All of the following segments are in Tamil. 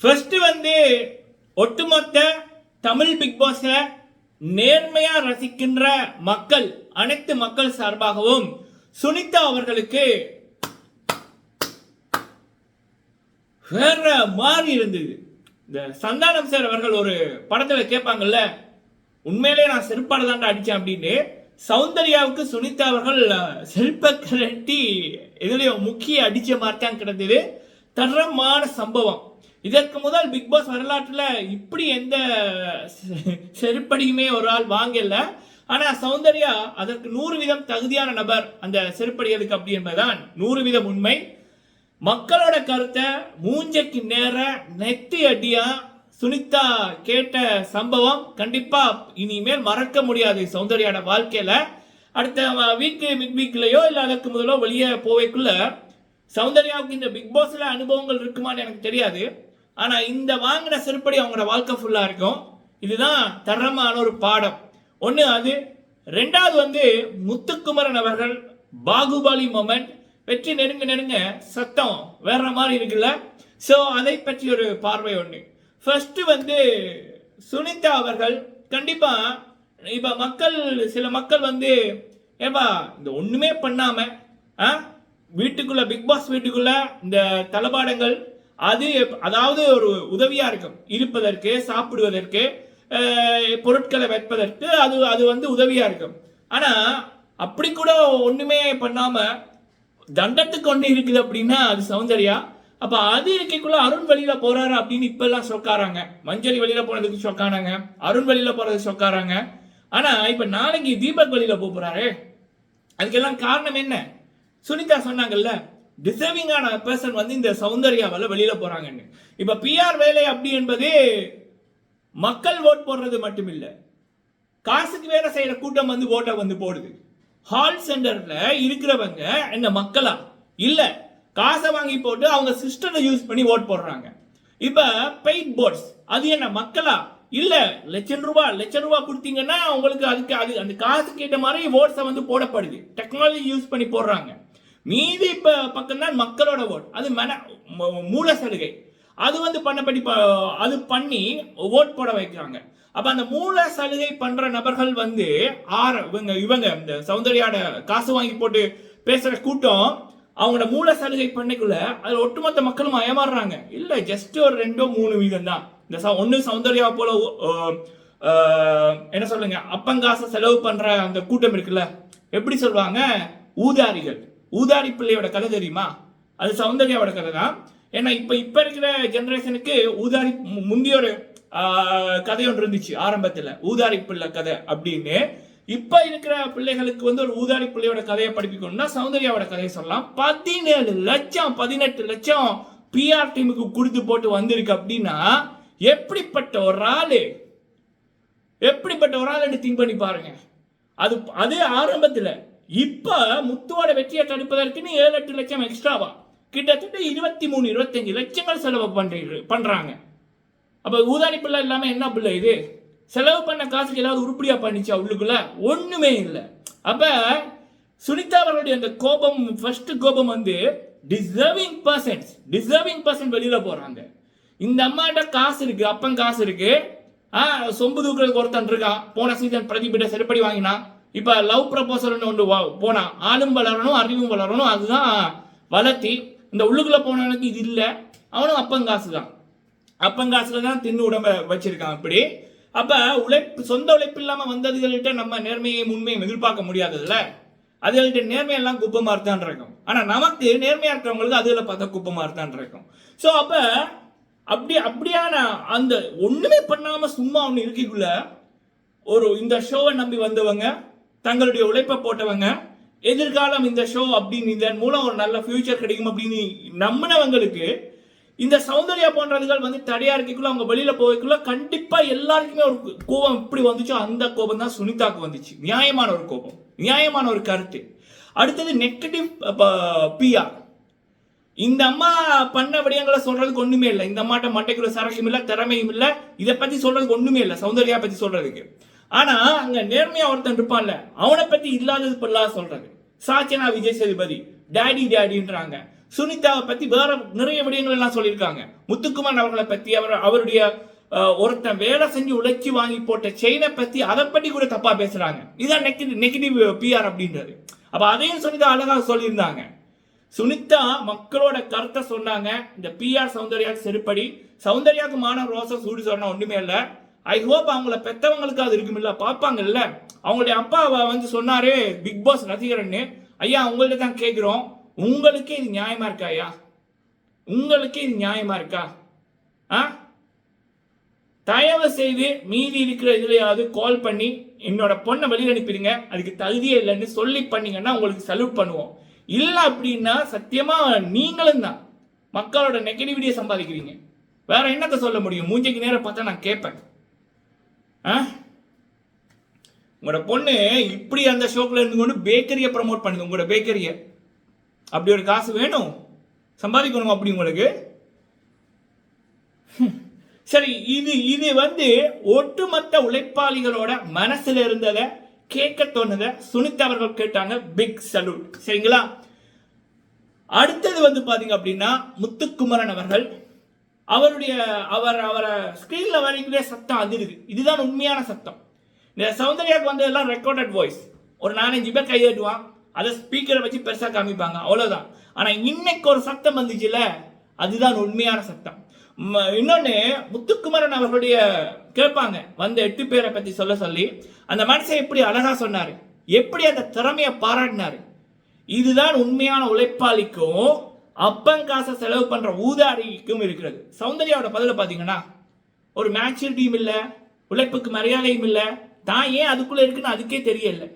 ஃபர்ஸ்ட் வந்து ஒட்டுமொத்த தமிழ் பிக் பாஸை நேர்மையா ரசிக்கின்ற மக்கள் அனைத்து மக்கள் சார்பாகவும் சுனிதா அவர்களுக்கு வேற மாதிரி இருந்தது. இந்த சந்தானம் சார் அவர்கள் ஒரு படத்துல கேட்பாங்கல்ல உண்மையிலே நான் செருப்பாடு தாண்டா அடிச்சேன் அப்படின்னு. சௌந்தர்யாவுக்கு சுனிதா அவர்கள் செருப்ப கரட்டி இதுலயும் முக்கிய அடிச்ச மாதிரி தான் கிடந்தது. தரமான சம்பவம். இதற்கு முதல் பிக் பாஸ் வரலாற்றில் இப்படி எந்த செருப்படியுமே ஒரு ஆள் வாங்கல. ஆனால் சௌந்தர்யா அதற்கு நூறு வீதம் தகுதியான நபர். அந்த செருப்படிகளுக்கு அப்படி என்பதுதான் நூறு வீதம் உண்மை. மக்களோட கருத்தை மூஞ்சைக்கு நேர நெத்தி அடியா சுனிதா கேட்ட சம்பவம் கண்டிப்பா இனிமேல் மறக்க முடியாது சௌந்தர்யோட வாழ்க்கையில. அடுத்த வீக்கு மிட் வீக்லயோ இல்லை அதற்கு முதலோ வெளியே போவேக்குள்ள சௌந்தர்யாவுக்கு இந்த பிக் பாஸ்ல அனுபவங்கள் இருக்குமான்னு எனக்கு தெரியாது. ஆனா இந்த வாங்கின செருப்படி அவங்களோட வாழ்க்கை ஃபுல்லா இருக்கும். இதுதான் தரமான ஒரு பாடம். ஒன்று அது. ரெண்டாவது வந்து முத்துக்குமரன் அவர்கள் பாகுபலி மொமெண்ட் வெற்றி நெருங்க நெருங்க சத்தம் வேற மாதிரி இருக்குல்ல? ஸோ அதை பற்றி ஒரு பார்வை ஒன்று ஃபர்ஸ்ட் வந்து சுனிதா அவர்கள் கண்டிப்பா இப்ப மக்கள் சில மக்கள் வந்து ஏப்பா இந்த ஒண்ணுமே பண்ணாம ஆ? வீட்டுக்குள்ள பிக் பாஸ் வீட்டுக்குள்ள இந்த தளபாடங்கள் அது எப்- அதாவது ஒரு உதவியா இருக்கும். இருப்பதற்கு சாப்பிடுவதற்கு பொருட்களை வைப்பதற்கு அது அது வந்து உதவியா இருக்கும். ஆனா அப்படி கூட ஒண்ணுமே பண்ணாம தண்டத்துக்கு கொண்டு இருக்குது அப்படின்னா அது சௌந்தர்யா. அப்ப அது இருக்கைக்குள்ள அருண் வெளியில போறாரு அப்படின்னு இப்ப எல்லாம் சொக்காராங்க. மஞ்சள் வெளியில போனதுக்கு சொக்கானாங்க அருண் வெளியில போகிறதுக்கு சொக்காராங்க. ஆனா இப்ப நாளைக்கு தீபக் வெளியில போக போறாரு. அதுக்கெல்லாம் காரணம் என்ன? சுனிதா சொன்னாங்கல்ல டிசர்விங்கான பர்சன் வந்து இந்த சௌந்தர்யாவால் வெளியில் போகிறாங்கன்னு இப்போ பிஆர் வேலை அப்படி என்பது மக்கள் ஓட் போடுறது மட்டும் இல்லை காசுக்கு வேலை செய்கிற கூட்டம் வந்து ஓட்டை வந்து போடுது. ஹால் சென்டரில் இருக்கிறவங்க என்ன மக்களா? இல்லை. காசை வாங்கி போட்டு அவங்க சிஸ்டரை யூஸ் பண்ணி ஓட் போடுறாங்க. இப்போ பெயிட் போர்ட்ஸ் அது என்ன மக்களா? இல்லை. லட்சம் ரூபா லட்சம் ரூபா கொடுத்தீங்கன்னா உங்களுக்கு அதுக்கு அது அந்த காசு கேட்ட மாதிரி ஓட்ஸை வந்து போடப்படுது. டெக்னாலஜி யூஸ் பண்ணி போடுறாங்க. மீதி பக்கம்தான் மக்களோட ஓட் அது மன மூல சலுகை. அது வந்து பண்ணபடி ப- அது பண்ணி ஓட் போட வைக்கிறாங்க. அப்ப அந்த மூல சலுகை பண்ற நபர்கள் வந்து ஆற இவங்க இவங்க இந்த சௌந்தர்யாட காசு வாங்கி போட்டு பேசுற கூட்டம் அவங்களோட மூல சலுகை பண்ணைக்குள்ள அதுல ஒட்டுமொத்த மக்களும் ஏமாறுறாங்க இல்ல ஜஸ்ட் ஒரு ரெண்டோ மூணு வீதம் தான் இந்த ஒன்னு சௌந்தர்யா போல என்ன சொல்லுங்க அப்பங்காசை செலவு பண்ற அந்த கூட்டம் இருக்குல்ல எப்படி சொல்லுவாங்க ஊதாரிகள். ஊதாரி பிள்ளையோட கதை தெரியுமா? அது சௌந்தர்யாவோட கதை தான் ஏன்னா இப்போ இப்போ இருக்கிற ஜென்ரேஷனுக்கு ஊதாரி மு- ஒரு கதை ஒன்று இருந்துச்சு ஆரம்பத்தில். ஊதாரி பிள்ளை கதை அப்படின்னு. இப்போ இருக்கிற பிள்ளைகளுக்கு வந்து ஒரு ஊதாரி பிள்ளையோட கதையை படிப்பிக்கணும்னா சௌந்தர்யாவோட கதையை சொல்லலாம். பதினேழு லட்சம் பதினெட்டு லட்சம் பிஆர் டீமுக்கு கொடுத்து போட்டு வந்திருக்கு அப்படின்னா எப்படிப்பட்ட ஒரு ஆளு? எப்படிப்பட்ட ஒரு ஆள் திங்க் பண்ணி பாருங்க. அது அது ஆரம்பத்தில். இப்போ முத்துவோட வெற்றியை தடுப்பதற்குன்னு ஏழு எட்டு லட்சம் எக்ஸ்ட்ராவா கிட்டத்தட்ட இருபத்தி மூணு இருபத்தஞ்சு லட்சங்கள் செலவு பண்றீங்க. பண்ணுறாங்க அப்போ ஊதாரி பிள்ளை இல்லாமல் என்ன பிள்ளை இது? செலவு பண்ண காசுக்கு ஏதாவது உருப்படியாக பண்ணிச்சா உள்ளுக்குள்ள? ஒன்றுமே இல்லை. அப்போ சுனிதா அவர்களுடைய அந்த கோபம் ஃபர்ஸ்ட் கோபம் வந்து டிசர்விங் பர்சன்ஸ் டிசர்விங் பர்சன் வெளியில் போகிறாங்க இந்த அம்மாட்ட காசு இருக்குது அப்பன் காசு இருக்குது ஆ சொம்பு தூக்குறதுக்கு ஒருத்தன் இருக்கான். போன சீசன் பிரதீபிட்ட செருப்படி வாங்கினான். இப்போ லவ் ப்ரப்போசல்னு ஒன்று வா- போனான் ஆளும் வளரணும் அறிவும் வளரணும் அதுதான் வளர்த்தி இந்த உள்ளுக்குள்ளே போனவனுக்கு இது இல்லை அவனும் அப்பங்காசு தான் அப்பங்காசுல தான் தின்னு உடம்ப வச்சிருக்கான் அப்படி. அப்போ உழைப்பு சொந்த உழைப்பு இல்லாமல் வந்ததுகள்கிட்ட நம்ம நேர்மையை உண்மையும் எதிர்பார்க்க முடியாதுல்ல. அதுகள்கிட்ட நேர்மையெல்லாம் குப்பமாக தான் இருக்கும். ஆனால் நமக்கு நேர்மையாக இருக்கிறவங்களுக்கு அதில் பார்த்தா குப்பமாக தான் இருக்கும். ஸோ அப்போ அப்படி அப்படியான அந்த ஒன்றுமே பண்ணாமல் சும்மா ஒன்று இருக்கிக்குள்ள ஒரு இந்த ஷோவை நம்பி வந்தவங்க தங்களுடைய உழைப்பை போட்டவங்க எதிர்காலம் இந்த ஷோ அப்படின்னு இதன் மூலம் ஒரு நல்ல ஃபியூச்சர் கிடைக்கும் அப்படின்னு நம்பினவங்களுக்கு இந்த சௌந்தர்யா போன்றதுகள் வந்து தடையா இருக்கக்குள்ள அவங்க வெளியில போகக்குள்ள கண்டிப்பா எல்லாருக்குமே ஒரு கோபம் எப்படி வந்துச்சோ அந்த கோபம் தான் சுனிதாக்கு வந்துச்சு. நியாயமான ஒரு கோபம். நியாயமான ஒரு கருத்து. அடுத்தது நெகட்டிவ் பிஆர் இந்த அம்மா பண்ண விடயங்களை சொல்றதுக்கு ஒண்ணுமே இல்லை. இந்த அம்மாட்ட மட்டைக்குள்ள சரக்கும் இல்லை திறமையும் இல்லை. இதை பத்தி சொல்றதுக்கு ஒண்ணுமே இல்லை சௌந்தர்யா பத்தி சொல்றதுக்கு. ஆனா அங்க நேர்மையா ஒருத்தன் இருப்பான்ல அவனை பத்தி இல்லாதது பொல்லாத சொல்றது. சாச்சனா விஜய் சேதுபதி டேடி டேடின்றாங்க சுனிதாவை பத்தி வேற நிறைய விடயங்கள் எல்லாம் சொல்லியிருக்காங்க. முத்துக்குமார் அவர்களை பத்தி அவர் அவருடைய ஒருத்தன் வேலை செஞ்சு உழைச்சி வாங்கி போட்ட செயினை பத்தி அதை பத்தி கூட தப்பா பேசுறாங்க. இதான் நெகட்டிவ் நெகட்டிவ் பிஆர் அப்படின்றது. அப்ப அதையும் சுனிதா அழகாக சொல்லியிருந்தாங்க. சுனிதா மக்களோட கருத்தை சொன்னாங்க. இந்த பிஆர் சௌந்தர்யா செருப்படி. சௌந்தர்யாவுக்கு மான ரோசம் சூடு சொன்னா ஒண்ணுமே இல்லை. ஐ ஹோப் அவங்கள பெத்தவங்களுக்கு அது இருக்குமில்ல பார்ப்பாங்கல்ல? அவங்களுடைய அப்பா வந்து சொன்னாரு பிக் பாஸ் ரசிகரன்னு. ஐயா உங்கள்ட்ட தான் கேட்குறோம் உங்களுக்கே இது நியாயமா இருக்கா ஐயா? உங்களுக்கே இது நியாயமா இருக்கா? ஆ? தயவு செய்து மீதி இருக்கிற இதுலயாவது கால் பண்ணி என்னோட பொண்ணை வெளியில் அனுப்பிடுங்க. அதுக்கு தகுதியே இல்லைன்னு சொல்லி பண்ணீங்கன்னா உங்களுக்கு சல்யூட் பண்ணுவோம். இல்லை அப்படின்னா சத்தியமா நீங்களும் தான் மக்களோட நெகட்டிவிட்டியை சம்பாதிக்கிறீங்க. வேற என்னத்தை சொல்ல முடியும்? மூஞ்சிக்கு நேரம் பார்த்தா நான் கேட்பேன். உங்களோட பொண்ணு இப்படி அந்த ஷோக்கில் இருந்து கொண்டு பேக்கரியை ப்ரமோட் பண்ணுது உங்களோட பேக்கரியை அப்படி ஒரு காசு வேணும். சம்பாதிக்கணும் அப்படி உங்களுக்கு. சரி இது இது வந்து ஒட்டுமொத்த உழைப்பாளிகளோட மனசுல இருந்ததை கேட்க தோணுத சுனிதா அவர்கள் கேட்டாங்க. பிக் சல்யூட் சரிங்களா? அடுத்தது வந்து பாத்தீங்க அப்படின்னா முத்துக்குமரன் அவர்கள். அவருடைய அவர் அவரை ஸ்கிரீன்ல வரைக்குமே சத்தம் அதிருது இதுதான் உண்மையான சத்தம். இந்த சௌந்தர்யாவுக்கு வந்து எல்லாம் ரெக்கார்டட் வாய்ஸ் ஒரு நாலஞ்சு பேர் கையெட்டுவான். அதை ஸ்பீக்கரை வச்சு பெருசாக காமிப்பாங்க. அவ்வளோதான் ஆனால் இன்னைக்கு ஒரு சத்தம் வந்துச்சுல அதுதான் உண்மையான சத்தம். ம- முத்துக்குமரன் அவர்களுடைய கேட்பாங்க. வந்த எட்டு பேரை பற்றி சொல்ல சொல்லி அந்த மனுஷன் எப்படி அழகாக சொன்னார்? எப்படி அந்த திறமையை பாராட்டினாரு? இதுதான் உண்மையான உழைப்பாளிக்கும் அப்பங்காசை செலவு பண்ற ஊதாரிக்கும் இருக்கிறது. சௌந்தர்யாவோட பதில பாத்தீங்கன்னா ஒரு மேட்சூரிட்டியும் இல்ல உழைப்புக்கு மரியாதையும் இல்ல தான் ஏன் அதுக்குள்ள இருக்குன்னு அதுக்கே தெரியல.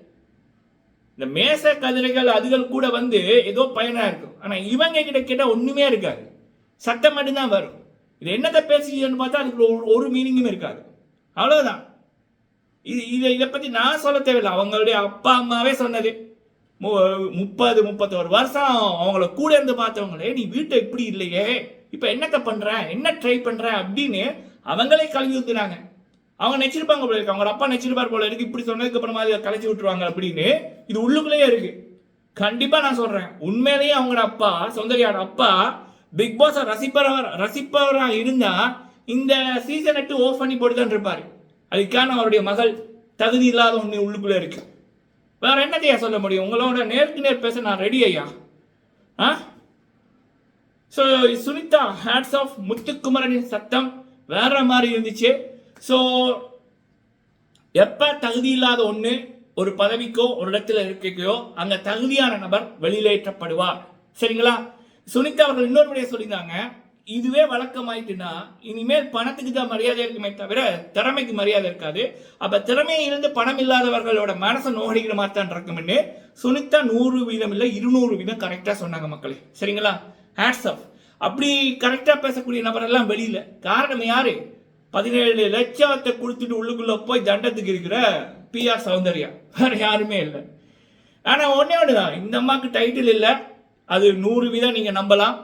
இந்த மேச கதிரைகள் அதுகள் கூட வந்து ஏதோ பயனா இருக்கும். ஆனா இவங்க கிட்ட கேட்டா ஒண்ணுமே இருக்காது. சத்தம் மட்டும்தான் வரும். இது என்னத்தை பேசுறீங்கன்னு பார்த்தா அதுக்கு ஒரு ஒரு மீனிங்கும் இருக்காது. அவ்வளவுதான். இது இதை இதை பத்தி நான் சொல்ல தேவையில்லை. அவங்களுடைய அப்பா அம்மாவே சொன்னது. மு- முப்பது முப்பத்தோரு வருஷம் அவங்கள கூட இருந்து பார்த்தவங்களே நீ வீட்டை இப்படி இல்லையே. இப்போ என்னத்த பண்ணுற என்ன ட்ரை பண்ணுற அப்படின்னு அவங்களே கழுவி ஊத்துனாங்க அவங்க நெச்சிருப்பாங்க போல இருக்கு. அவங்க அப்பா நெச்சிருப்பார் போல இருக்கு. இப்படி சொன்னதுக்கு அப்புறமா அதை கலைச்சி விட்டுருவாங்க அப்படின்னு இது உள்ளுக்குள்ளேயே இருக்கு. கண்டிப்பாக நான் சொல்கிறேன் உண்மையிலேயே அவங்களோட அப்பா சௌந்தர்யாவோட அப்பா பிக் பாஸ் ரசிப்பவர் ரசிப்பவராக இருந்தால் இந்த சீசன் எட்டு ஓஃப் பண்ணி போட்டு தான் இருப்பார். அதுக்கான அவருடைய மகள் தகுதி இல்லாத ஒன்று உள்ளுக்குள்ளே இருக்குது வேற என்னத்தையா சொல்ல முடியும்? உங்களோட நேருக்கு நேர் பேச நான் ரெடி ஐயா? ஆ? ஸோ சுனிதா ஹேட்ஸ் ஆஃப் முத்துக்குமரனின் சத்தம் வேற மாதிரி இருந்துச்சு. ஸோ எப்ப தகுதி இல்லாத ஒண்ணு ஒரு பதவிக்கோ ஒரு இடத்துல இருக்கையோ அந்த தகுதியான நபர் வெளியேற்றப்படுவார் சரிங்களா? சுனிதா அவர்கள் இன்னொரு முறையை சொல்லியிருந்தாங்க. இதுவே வழக்கமாயிட்டுன்னா இனிமேல் பணத்துக்கு தான் மரியாதை இருக்குமே தவிர திறமைக்கு மரியாதை இருக்காது. அப்போ திறமையை இருந்து பணம் இல்லாதவர்களோட மனசை நோடிக்கிற மாதிரி தான் இருக்கும்னு சுனிதா நூறு வீதம் இல்லை இருநூறு வீதம் கரெக்டாக சொன்னாங்க மக்களே. சரிங்களா? ஹேட்ஸ் ஆஃப் அப்படி கரெக்டாக பேசக்கூடிய நபரெல்லாம் வெளியில். வெளியில காரணம் யார்? பதினேழு லட்சத்தை கொடுத்துட்டு உள்ளுக்குள்ளே போய் தண்டத்துக்கு இருக்கிற பிஆர் சௌந்தர்யா. வேறு யாருமே இல்லை. ஆனால் ஒன்றே ஒன்று தான் இந்த அம்மாவுக்கு டைட்டில் இல்லை. அது நூறு வீதம் நீங்கள் நம்பலாம்.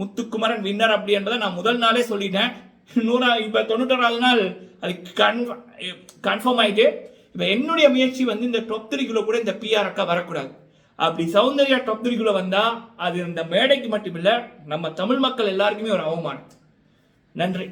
முத்துக்குமரன் வின்னர் அப்படி என்பதை நான் முதல் நாளே சொல்லிட்டேன். நூறா இப்போ தொண்ணூத்தொறாவது நாள் அது கன்ஃபார்ம் ஆயிட்டு இப்போ என்னுடைய முயற்சி வந்து இந்த டாப் த்ரீக்குள்ளே கூட இந்த பிஆர் அக்கா வரக்கூடாது. அப்படி சௌந்தர்யா டாப் த்ரீக்குள்ளே வந்தால் அது இந்த மேடைக்கு மட்டுமில்ல நம்ம தமிழ் மக்கள் எல்லாருக்குமே ஒரு அவமானம். நன்றி.